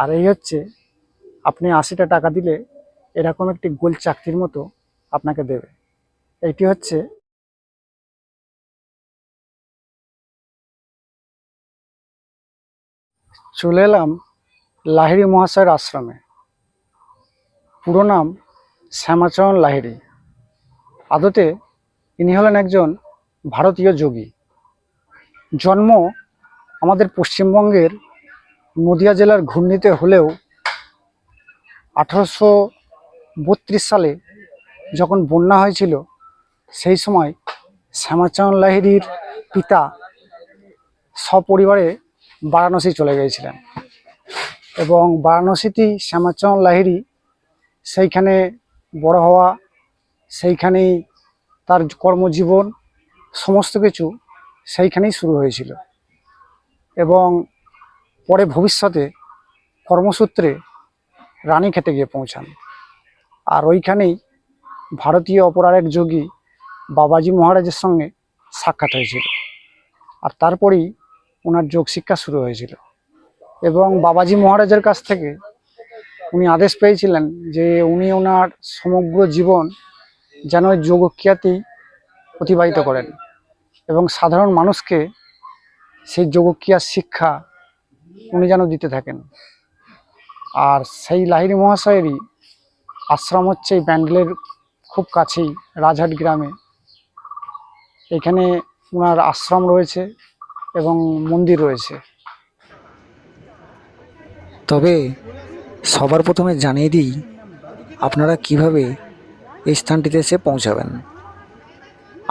আর এই হচ্ছে, আপনি আশিটা টাকা দিলে এরকম একটি গোল চাকরির মতো আপনাকে দেবে। এটি হচ্ছে চলে এলাম লাহিড়ী মহাশয়ের আশ্রমে। পুরো নাম শ্যামাচরণ লাহিড়ী। আদতে ইনি হলেন একজন ভারতীয় যোগী। জন্ম আমাদের পশ্চিমবঙ্গের নদিয়া জেলার ঘূর্ণিতে হলেও আঠারোশো বত্রিশ সালে যখন বন্যা হয়েছিল, সেই সময় শ্যামাচরণ লাহিড়ীর পিতা সপরিবারে বারাণসী চলে গিয়েছিলেন এবং বারাণসীতেই শ্যামাচরণ লাহিড়ী সেইখানে বড় হওয়া, সেইখানেই তার কর্মজীবন, সমস্ত কিছু সেইখানেই শুরু হয়েছিল এবং পরে ভবিষ্যতে কর্মসূত্রে রানীক্ষেতে গিয়ে পৌঁছান। আর ওইখানেই ভারতীয় অপর আরেক যোগী বাবাজি মহারাজের সঙ্গে সাক্ষাৎ হয়েছিল। আর তারপরেই ওনার যোগ শিক্ষা শুরু হয়েছিল এবং বাবাজি মহারাজের কাছ থেকে উনি আদেশ পেয়েছিলেন যে উনি ওনার সমগ্র জীবন যেন ওই যোগক্রিয়াতেই অতিবাহিত করেন এবং সাধারণ মানুষকে সেই যোগক্রিয়ার শিক্ষা উনি যেন দিতে থাকেন। আর সেই লাহিড়ী মহাশয়েরই আশ্রম হচ্ছে এই ব্যান্ডেলের খুব কাছেই, রাজহাট গ্রামে। এখানে ওনার আশ্রম রয়েছে এবং মন্দির রয়েছে। তবে সবার প্রথমে জানিয়ে দিই, আপনারা কীভাবে এই স্থানটিতে এসে পৌঁছাবেন।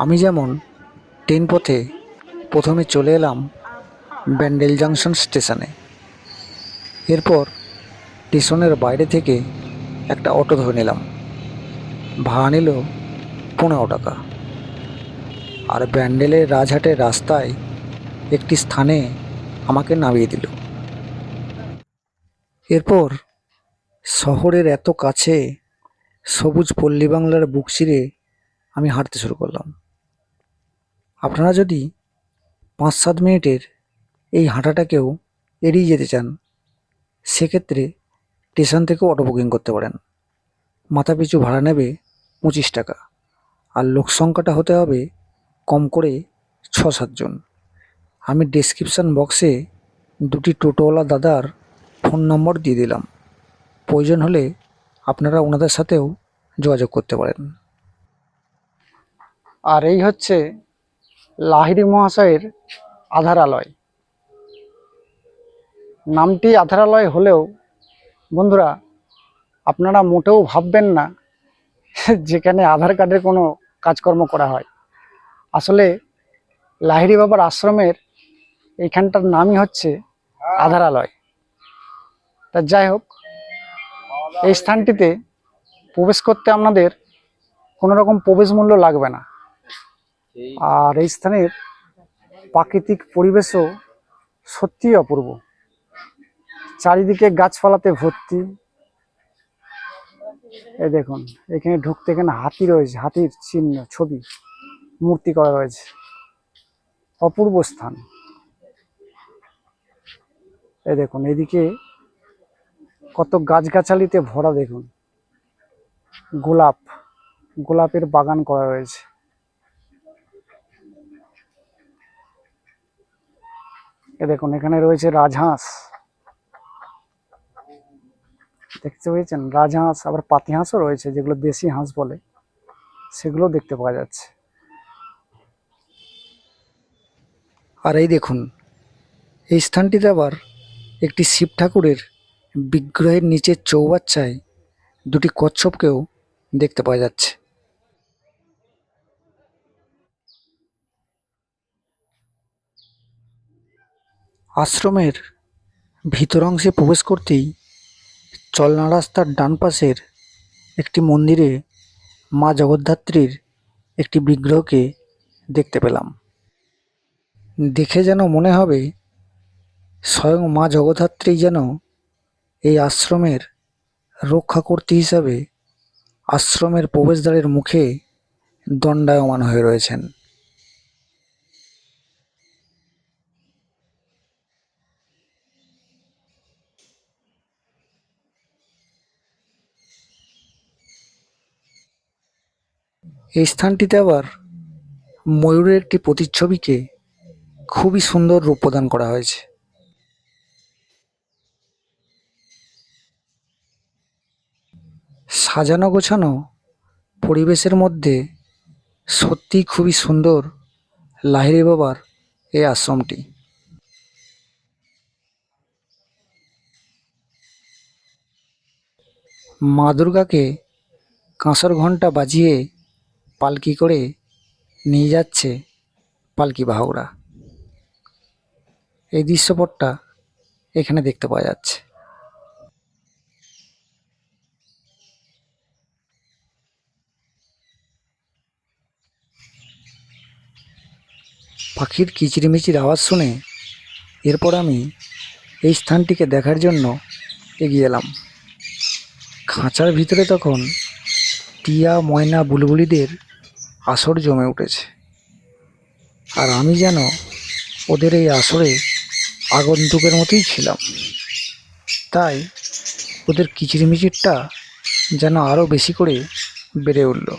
আমি যেমন ট্রেন পথে প্রথমে চলে এলাম ব্যান্ডেল জাংশন স্টেশনে। এরপর স্টেশনের বাইরে থেকে একটা অটো ধরে নিলাম। ভাড়া নিল পনেরো টাকা। আর ব্যান্ডেলের রাজহাটের রাস্তায় একটি স্থানে আমাকে নামিয়ে দিল। এরপর শহরের এত কাছে সবুজ পল্লী বাংলার বুক চিরে আমি হাঁটতে শুরু করলাম। আপনারা যদি পাঁচ সাত মিনিটের এই হাঁটাটাকেও এড়িয়ে যেতে চান, সেক্ষেত্রে স্টেশন থেকে অটো বুকিং করতে পারেন। মাথা পিছু ভাড়া নেবে পঁচিশ টাকা, আর লোক সংখ্যাটা হতে হবে কম করে ছ সাতজন আমি ডেসক্রিপশান বক্সে দুটি টোটোওয়ালা দাদার ফোন নম্বর দিয়ে দিলাম। প্রয়োজন হলে আপনারা ওনাদের সাথেও যোগাযোগ করতে পারেন। আর এই হচ্ছে লাহিড়ী মহাশয়ের আধারালয় নামটি আধারালয় হলেও, বন্ধুরা, আপনারা মোটেও ভাববেন না যেখানে আধার কার্ডের কোনো কাজকর্ম করা হয়। আসলে, লাহিড়ী বাবার আশ্রমের এইখানটার নামই হচ্ছে আধারালয়। তা যাই হোক, এই স্থানটিতে প্রবেশ করতে আপনাদের কোনো রকম প্রবেশ মূল্য লাগবে না। আর এই স্থানের প্রাকৃতিক পরিবেশও সত্যিই অপূর্ব। চারিদিকে গাছপালাতে ভর্তি। এই দেখুন, এখানে ঢুকতে এখানে হাতি রয়েছে, হাতির চিহ্ন, ছবি, মূর্তি করা রয়েছে। অপূর্ব স্থান। এই দেখুন, এদিকে কত গাছগাছালিতে ভরা দেখুন। গোলাপ, গোলাপের বাগান করা রয়েছে। এ দেখুন, এখানে রয়েছে রাজহাঁস। দেখতে পেয়েছেন? রাজহাঁস, আবার পাতি হাঁসও রয়েছে, যেগুলো দেশি হাঁস বলে। সেগুলো দেখতে পাওয়া যাচ্ছে। আর এই দেখুন, এই স্থানটিতে আবার একটি শিব ঠাকুরের বিগ্রহের নিচের চৌবাচ্চায় দুটি কচ্ছপকেও দেখতে পাওয়া যাচ্ছে। আশ্রমের ভিতর অংশে প্রবেশ করতেই চলনা রাস্তার ডান পাশের একটি মন্দিরে মা জগদ্ধাত্রীর একটি বিগ্রহকে দেখতে পেলাম। দেখে যেন মনে হবে স্বয়ং মা জগদ্ধাত্রী যেন এই আশ্রমের রক্ষাকর্ত্রী হিসাবে আশ্রমের প্রবেশদ্বারের মুখে দণ্ডায়মান হয়ে রয়েছেন। এই স্থানটিতে আবার ময়ূরের একটি প্রতিচ্ছবিকে খুবই সুন্দর রূপ প্রদান করা হয়েছে। সাজানো গোছানো পরিবেশের মধ্যে সত্যিই খুবই সুন্দর লাহিড়ী বাবার এই আশ্রমটি। মা দুর্গাকে কাঁসর ঘণ্টা বাজিয়ে পালকি করে নিয়ে যাচ্ছে পালকি বাহকরা। এই দৃশ্যপটটা এখানে দেখতে পাওয়া যাচ্ছে। পাখির কিচিরমিচির আওয়াজ শুনে এরপর আমি এই স্থানটিকে দেখার জন্য এগিয়ে এলাম। খাঁচার ভিতরে তখন টিয়া, ময়না, বুলবুলিদের আসর জমে উঠেছে। আর আমি যেন ওদের এই আসরে আগন্তুকের মতোই ছিলাম। তাই ওদের কিচিরমিচিরটা যেন আরও বেশি করে বেড়ে উঠল।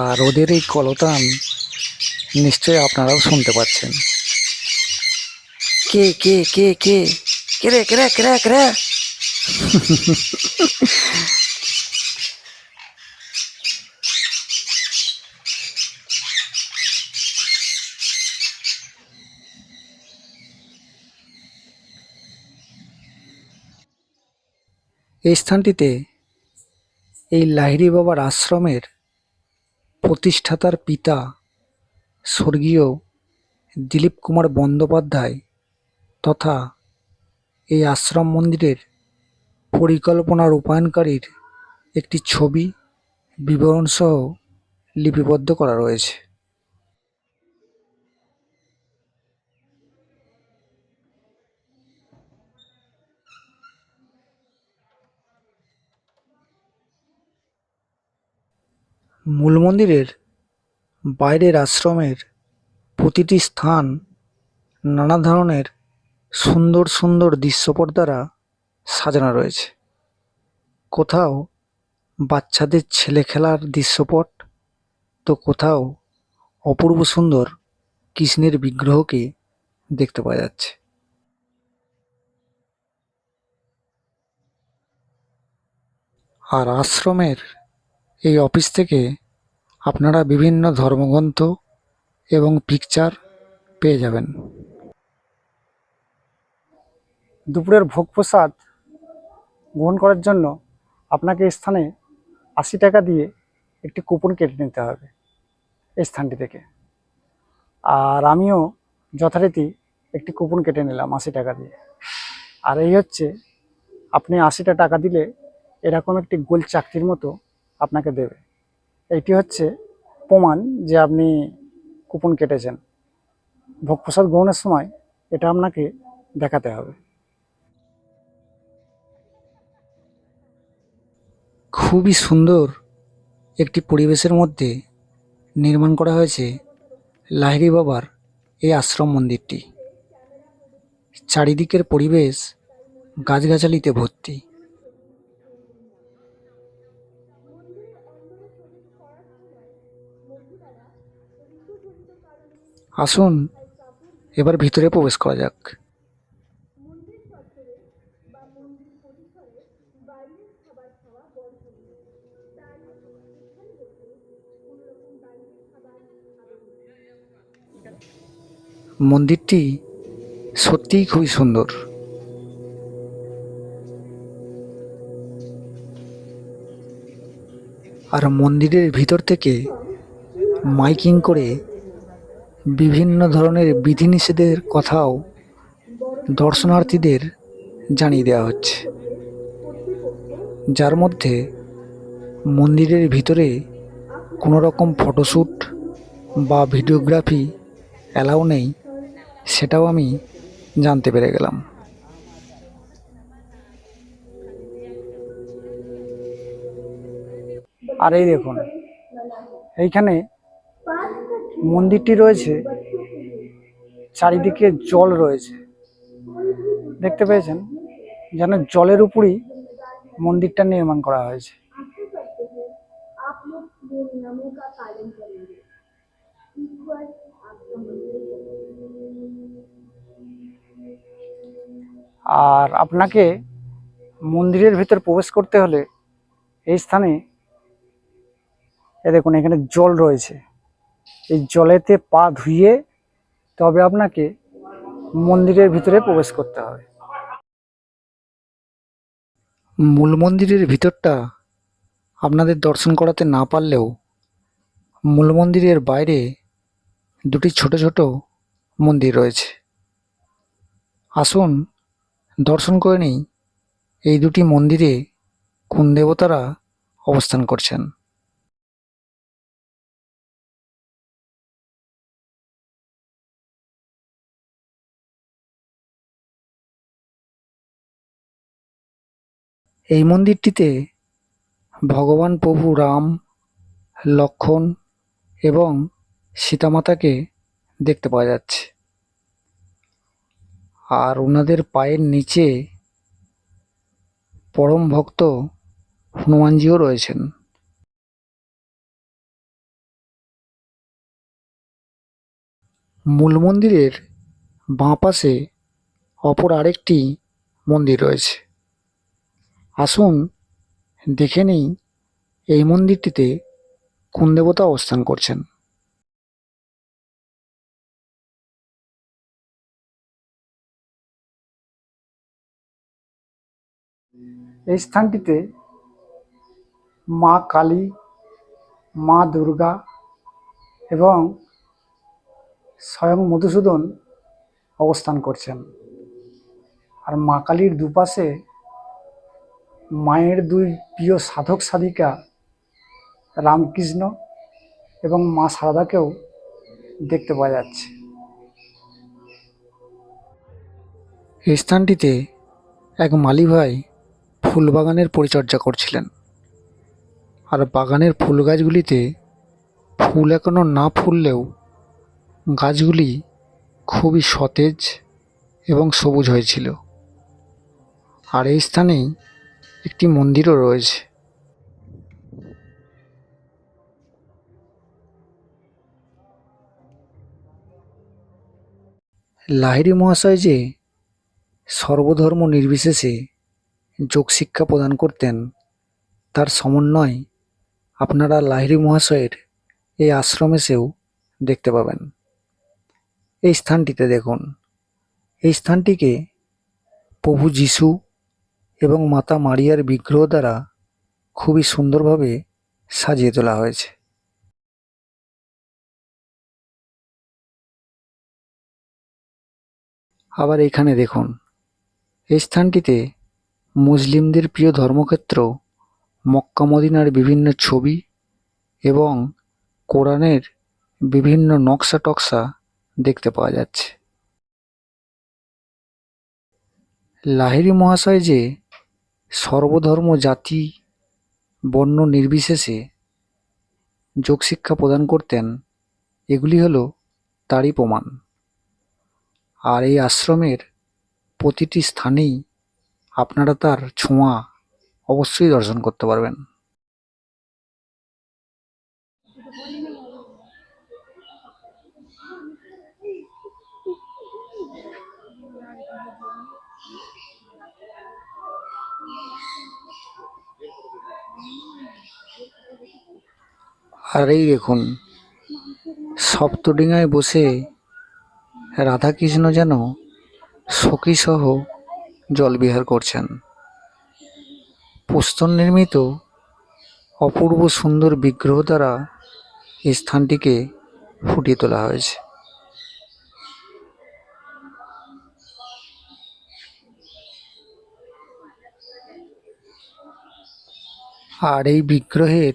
আর ওদের এই কলতান নিশ্চয়ই আপনারাও শুনতে পাচ্ছেন। কে কে কে কে? কে রে কে রে কে রে কে রে? এই স্থানটিতে এই লাহিড়ী বাবার আশ্রমের প্রতিষ্ঠাতার পিতা স্বর্গীয় দিলীপ কুমার বন্দ্যোপাধ্যায় তথা এই আশ্রম মন্দিরের পরিকল্পনা রূপায়ণকারীর একটি ছবি বিবরণসহ লিপিবদ্ধ করা রয়েছে। মূল মন্দিরের বাইরের আশ্রমের প্রতিটি স্থান নানা ধরনের সুন্দর সুন্দর দৃশ্যপট দ্বারা সাজানো রয়েছে। কোথাও বাচ্চাদের ছেলে খেলার দৃশ্যপট, তো কোথাও অপূর্ব সুন্দর কৃষ্ণের বিগ্রহকে দেখতে পাওয়া যাচ্ছে। আর আশ্রমের এই অফিস থেকে আপনারা বিভিন্ন ধর্মগ্রন্থ এবং পিকচার পেয়ে যাবেন। দুপুরের ভোগ প্রসাদ গ্রহণ করার জন্য আপনাকে স্থানে আশি টাকা দিয়ে একটি কুপন কেটে নিতে হবে এই স্থানটি থেকে। আর আমিও যথারীতি একটি কুপন কেটে নিলাম আশি টাকা দিয়ে। আর এই হচ্ছে, আপনি আশিটা টাকা দিলে এরকম একটি গোল চাকরির মতো আপনাকে দেবে। এটি হচ্ছে প্রমাণ যে আপনি কুপন কেটেছেন। ভোগ প্রসাদ গ্রহণের সময় এটা আপনাকে দেখাতে হবে। খুবই সুন্দর একটি পরিবেশের মধ্যে নির্মাণ করা হয়েছে লাহিড়ী বাবার এই আশ্রম মন্দিরটি। চারিদিকের পরিবেশ গাছগাছালিতে ভর্তি। আসুন, এবার ভিতরে প্রবেশ করা যাক। মন্দিরটি সত্যিই খুবই সুন্দর। আর মন্দিরের ভিতর থেকে মাইকিং করে বিভিন্ন ধরনের বিধিনিষেধের কথাও দর্শনার্থীদের জানিয়ে দেওয়া হচ্ছে। যার মধ্যে মন্দিরের ভিতরে কোনো রকম ফটোশ্যুট বা ভিডিওগ্রাফি অ্যালাউ নেই, সেটাও আমি জানতে পেরে গেলাম। আর এই দেখুন, এইখানে মন্দিরটি রয়েছে, চারিদিকে জল রয়েছে। দেখতে পেয়েছেন যেন জলের উপরই মন্দিরটা নির্মাণ করা হয়েছে। আর আপনাকে মন্দিরের ভেতর প্রবেশ করতে হলে এই স্থানে, এ দেখুন, এখানে জল রয়েছে। এই জলেতে পা ধুয়ে তবে আপনাকে মন্দিরের ভিতরে প্রবেশ করতে হবে। মূল মন্দিরের ভিতরটা আপনাদের দর্শন করাতে না পারলেও মূল মন্দিরের বাইরে দুটি ছোট ছোট মন্দির রয়েছে। আসুন, দর্শন করে নিই, এই দুটি মন্দিরে কোন দেবতারা অবস্থান করছেন। এই মন্দিরটিতে ভগবান প্রভু রাম, লক্ষণ এবং সীতামাতাকে দেখতে পাওয়া যাচ্ছে। আর ওনাদের পায়ের নিচে পরম ভক্ত হনুমানজিও রয়েছেন। মূল মন্দিরের বাঁ পাশে অপর আরেকটি মন্দির রয়েছে। আসুন, দেখে নেই এই মন্দিরটিতে কোন দেবতা অবস্থান করছেন। এই স্থানটিতে মা কালী, মা দুর্গা এবং স্বয়ং মধুসূদন অবস্থান করছেন। আর মা কালীর দুপাশে মায়ের দুই প্রিয় সাধক সাধিকা রামকৃষ্ণ এবং মা সারদাকেও দেখতে পাওয়া যাচ্ছে। এই স্থানটিতে এক মালি ভাই ফুল বাগানের পরিচর্যা করছিলেন। আর বাগানের ফুল গাছগুলিতে ফুল এখনও না ফুললেও গাছগুলি খুবই সতেজ এবং সবুজ হয়েছিল। আর এই স্থানেই একটি মন্দিরও রয়েছে। লাহিড়ী মহাশয় যে সর্বধর্ম নির্বিশেষে যোগশিক্ষা প্রদান করতেন, তার সমন্বয় আপনারা লাহিড়ী মহাশয়ের এই আশ্রম এসেও দেখতে পাবেন। এই স্থানটিতে দেখুন, এই স্থানটিকে প্রভু যিশু এবং মাতা মারিয়ার বিগ্রহ দ্বারা খুবই সুন্দরভাবে সাজিয়ে তোলা হয়েছে। আবার এখানে দেখুন, এই স্থানটিতে মুসলিমদের প্রিয় ধর্মক্ষেত্র মক্কা মদিনার বিভিন্ন ছবি এবং কোরআনের বিভিন্ন নকশা টকশা দেখতে পাওয়া যাচ্ছে। লাহিড়ী মহাশয় যে সর্বধর্ম জাতি বর্ণ নির্বিশেষে যোগশিক্ষা প্রদান করতেন, এগুলি হলো তারই প্রমাণ। আর এই আশ্রমের প্রতিটি স্থানেই আপনারা তার ছোঁয়া অবশ্যই দর্শন করতে পারবেন। আর এই দেখুন, সপ্তডিঙায় বসে রাধাকৃষ্ণ যেন সখীসহ জলবিহার করছেন। প্রস্তর নির্মিত অপূর্ব সুন্দর বিগ্রহ দ্বারা এই স্থানটিকে ফুটিয়ে তোলা হয়েছে। আর এই বিগ্রহের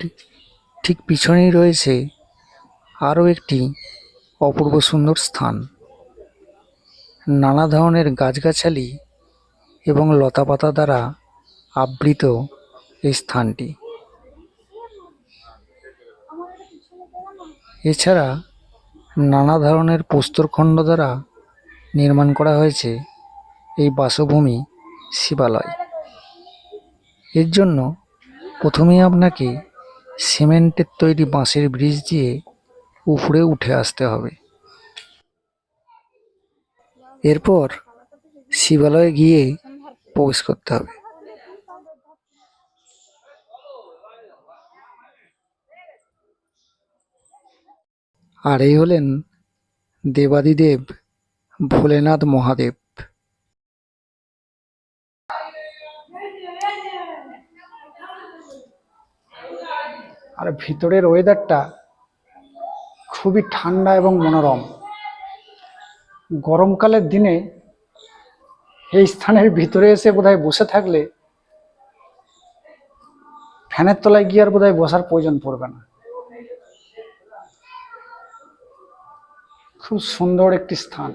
ঠিক পিছনেই রয়েছে আরও একটি অপূর্ব সুন্দর স্থান। নানা ধরনের গাছগাছালি এবং লতাপাতা দ্বারা আবৃত এই স্থানটি। এছাড়া নানা ধরনের প্রস্তরখণ্ড দ্বারা নির্মাণ করা হয়েছে এই বাসভূমি শিবালয়। এর জন্য প্রথমেই আপনাকে সিমেন্টের তৈরি বাঁশের ব্রিজ দিয়ে উপরে উঠে আসতে হবে। এরপর শিবালয়ে গিয়ে প্রবেশ করতে হবে। আর এই হলেন দেবাদিদেব ভোলেনাথ মহাদেব। আর ভিতরের ওয়েদারটা খুবই ঠান্ডা এবং মনোরম। গরমকালের দিনে এই স্থানের ভিতরে এসে বোধহয় বসে থাকলে ফ্যানের তলায় গিয়ে আর বোধহয় বসার প্রয়োজন পড়বে না। খুব সুন্দর একটি স্থান।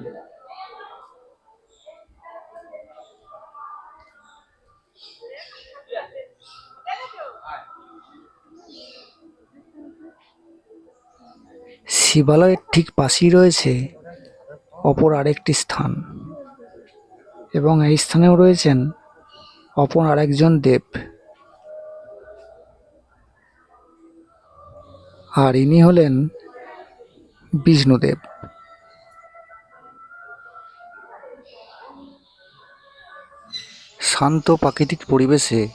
শিবালয়ের ঠিক পাশেই রয়েছে অপর আরেকটি স্থান। এবং এই স্থানেও রয়েছেন অপর আরেকজন দেব। আর ইনি হলেন বিষ্ণুদেব। শান্ত প্রাকৃতিক পরিবেশে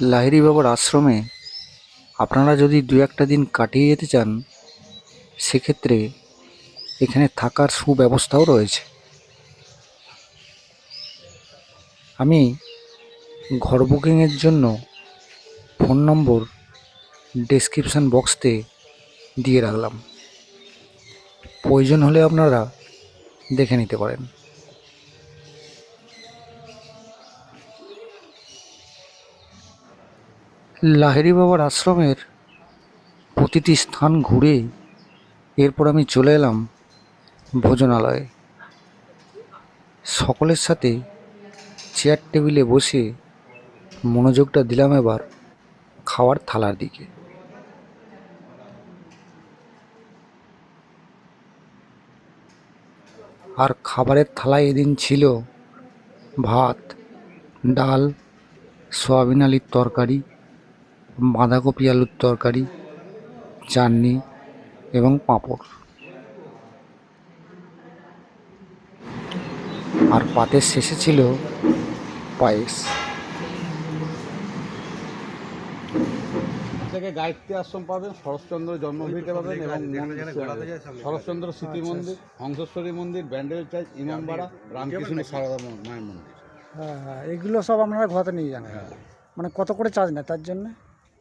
লাহিড়ী বাবার আশ্রমে আপনারা যদি দু একটা দিন কাটিয়ে যেতে চান সেক্ষেত্রে এখানে থাকার সুব্যবস্থাও রয়েছে। আমি ঘর বুকিংয়ের জন্য ফোন নম্বর ডেসক্রিপশান বক্সতে দিয়ে রাখলাম। প্রয়োজন হলে আপনারা দেখে নিতে পারেন। লাহিড়ী বাবার আশ্রমের প্রতিটি স্থান ঘুরে এরপর আমি চলে এলাম ভোজনালয়ে। সকলের সাথে চেয়ার টেবিলে বসে মনোযোগটা দিলাম এবার খাওয়ার থালার দিকে। আর খাবারের থালায় এদিন ছিল ভাত, ডাল, সয়াবিন আলুর তরকারি, বাঁধাকপি আলুর তরকারি, চাটনি এবং পাঁপড়। আর পাতের শেষে ছিল পায়েস। থেকে গায়ত্রী আশ্রম পাবেন শরৎচন্দ্র জন্মভূমিতে পাবেন এবং শরৎচন্দ্র স্মৃতি মন্দির হংসেশ্বরী মন্দির ব্যান্ডেল চার্চ ইমামবাড়া রামকৃষ্ণ সারদা মায়ের মন্দির। হ্যাঁ হ্যাঁ এগুলো সব আপনারা ঘোরাতে নিয়ে যান। মানে কত করে চার্জ নেয় তার জন্য?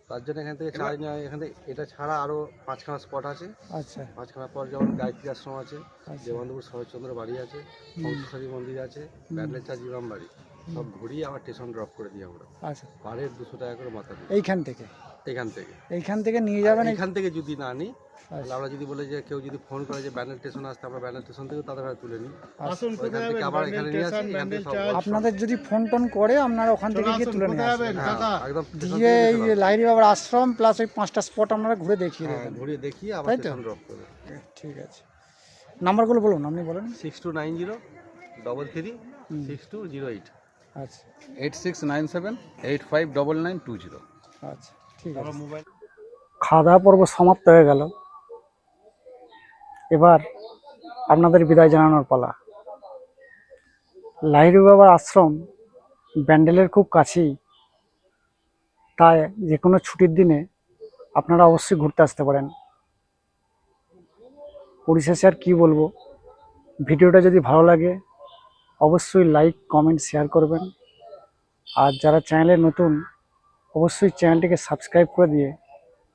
তার জন্য এখান থেকে চার্জ নেওয়া এখান থেকে এটা ছাড়া আরও পাঁচখানা স্পট আছে। আচ্ছা। পাঁচখানা পর যেমন গায়ত্রী আশ্রম আছে আচ্ছা। দেবানন্দপুর শরৎচন্দ্র বাড়ি আছে হংসেশ্বরী মন্দির আছে ব্যান্ডেল চার্জ বাড়ি। সব ঘুরিয়ে আবার স্টেশন ড্রপ করে দিই আমরা। আচ্ছা। পাড়ের দুশো টাকা করে মাথা এইখান থেকে? এখান থেকে। এইখান থেকে নিয়ে যাবেন এখান থেকে যদি না নিই তাহলে আচ্ছা, আমরা যদি বলে যে কেউ যদি ফোন করে যে ব্যানার স্টেশন আসতে আমরা ব্যানার স্টেশন থেকেও তাদের হাতে তুলে নিই। আচ্ছা। ওইখান থেকে আবার এখানে নিয়ে আসি এখান থেকে সব আপনাদের যদি ফোন টোন করে আপনারা ওখান থেকে গিয়ে তুলে নিয়ে আসবেন হ্যাঁ, একদম স্টেশন দিয়ে থেকে এই লাইরি বাবার আশ্রম প্লাস ওই পাঁচটা স্পট আপনারা ঘুরে দেখিয়ে হ্যাঁ দেবেন। ঘুরিয়ে দেখিয়ে আবার স্টেশন ড্রপ করে। ঠিক আছে। নাম্বারগুলো বলুন আপনি বলেন। Six two nine zero double three six two zero eight আচ্ছা। Eight six nine seven eight five double nine two zero আচ্ছা। খাওয়া দাওয়া পর্ব সমাপ্ত হয়ে গেল। এবার আপনাদের বিদায় জানানোর পালা। লাহিড়ু বাবার আশ্রম ব্যান্ডেলের খুব কাছেই। তাই যে কোনো ছুটির দিনে আপনারা অবশ্যই ঘুরতে আসতে পারেন। পরিশেষে আর কী বলব? ভিডিওটা যদি ভালো লাগে অবশ্যই লাইক কমেন্ট শেয়ার করবেন। আর যারা চ্যানেলে নতুন অবশ্যই চ্যানেলটিকে সাবস্ক্রাইব করে দিয়ে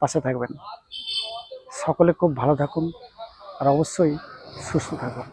পাশে থাকবেন। সকলে খুব ভালো থাকুন আর অবশ্যই সুস্থ থাকুন।